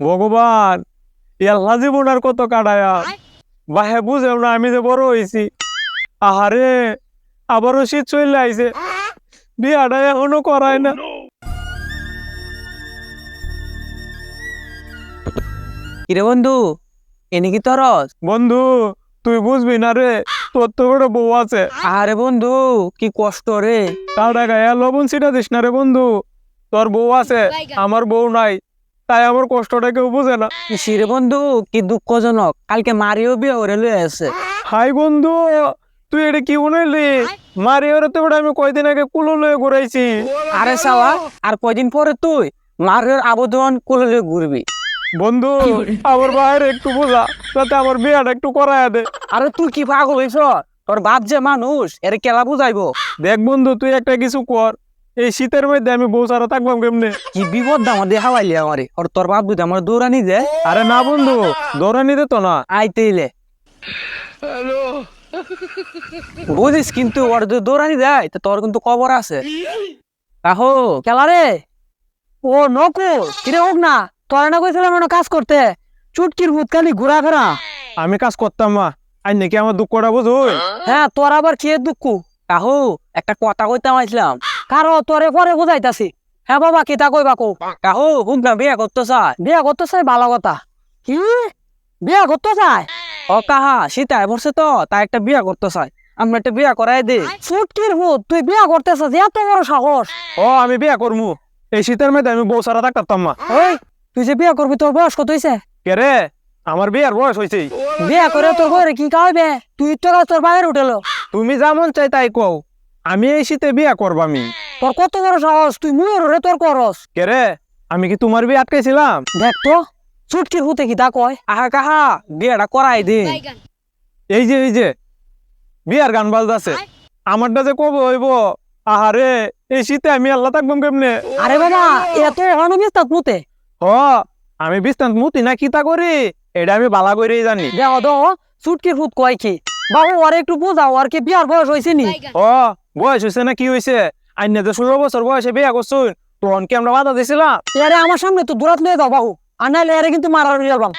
ভগবান এল্লা জীবন আর কত কাটায়া। বাহে বুঝে না আমি যে বড় হয়েছি আহারে আবারও শীত চলে আইছে। বিয়াটা এখনও করায় না। কিরে বন্ধু এনে কি তরস বন্ধু তুই বুঝবি না রে তোর তো করে বউ আছে। আরে বন্ধু কি কষ্ট রে। টাকা গায়ে লবণ ছিটা দিস না রে বন্ধু। তোর বউ আছে আমার বউ নাই। তাই আমার কষ্টটা কেউ বুঝে না। সিরে বন্ধু? কি দুঃখজনক? কালকে মারিও বিয়ে করে লয়ে আছে হাই বন্ধু তুই এটা কি উনাইলি মারি ওরে তো ওটা আমি কয়দিন আগে কুলো লয়ে ঘুরাইছি। আরে সাওয়া আর কয়দিন পরে তুই? মারিওর আবেদন কোলে লয়ে ঘুরবি। বন্ধু আমার বাইরে একটু বোঝা যাতে আমার বিয়াটা একটু করায় দে। আরে তুই কি পাগল হইছ? তোর বাপ যে মানুষ এর কেলা বুঝাইবো? দেখ বন্ধু তুই একটা কিছু কর। এই শীতের মধ্যে আমি বউ ছাড়া থাকবাম কেমনে? কি বিপদ দাম দেখা পাইলি আমারে? আর তোর বাপ বুঝে আমার দৌড়ানি দে? আরে না বন্ধু দৌড়ানি দে তো না। আইতেইলে বুঝিস কিন্তু ওর যদি দৌড়ানি দেয় তো তোর কিন্তু কবর আছে। কাহো খেলা রে? ও নকু কিরে হোক না তোর না কইছিলাম না কাজ করতে? চুটকির ভূত খালি ঘুরা ফেরা আমি কাজ করতাম মা আর নাকি আমার দুঃখটা বুঝুই? হ্যাঁ তোর আবার কি দুঃখ? কাহু একটা কথা কইতে আইছিলাম। কারও তোরে পরে বুঝাইতাছি। হ্যাঁ বাবা কিতা কইবা কো কাহু হুক না বিয়া করতে চায়। বিয়া করতে চাই ভালো কথা। কি? বিয়া করতে চায়? ও কাহা সীতা বসে তো তাই একটা বিয়া করতে চাই আমরা একটা বিয়া করাই দে চুটকির ভূত তুই বিয়া করতে চাস এত বড় সাহস। ও আমি বিয়া করমু। এই শীতের মধ্যে আমি বউ সারা থাকতাম মা ওই তুই যে বিয়া করবি তোর বয়স কত হইছে? কে রে? আমার বিয়ার বয়স হয়েছে বিয়া করে তোর ঘরে কি খাওয়াবে তুই তো তোর বাইরে উঠেলো। তুমি যেমন চাই তাই কও। আমি এই শীতে বিয়া করবামি তোর কত বড় সাহস? তুই মুয়ের রে তোর করস। কে রে? আমি কি তোমার বিয়ে আটকাইছিলাম? দেখ তো চুটকির হুতে কি তা কয়? আহা কাহা বিয়েটা করাই দে এই যে এই যে বিয়ার গান বাজতেছে। আমারটা যে কবে হইব? আহারে এই শীতে আমি আল্লাহ থাকবাম কেমনে? আরে বাবা এত অনবিস তাক পুতে হ আমি বিস্তান্ত মুতি না কিতা করি? এটা আমি বালা করেই জানি। দেখ তো চুটকির হুত কয় কি? বাবু আর একটু বোঝাও আর কি বিয়ার বয়স হয়েছে নি? ও বয়স হয়েছে না কি হয়েছে? আইনে তো ষোলো বছর বয়সে বিয়া করছ। তখন কি আমরা বাধা দিছিলাম এরে আমার সামনে তো দূরাত নিয়ে দাও বাবু। আর নাইলে এরে কিন্তু মারার যাবাম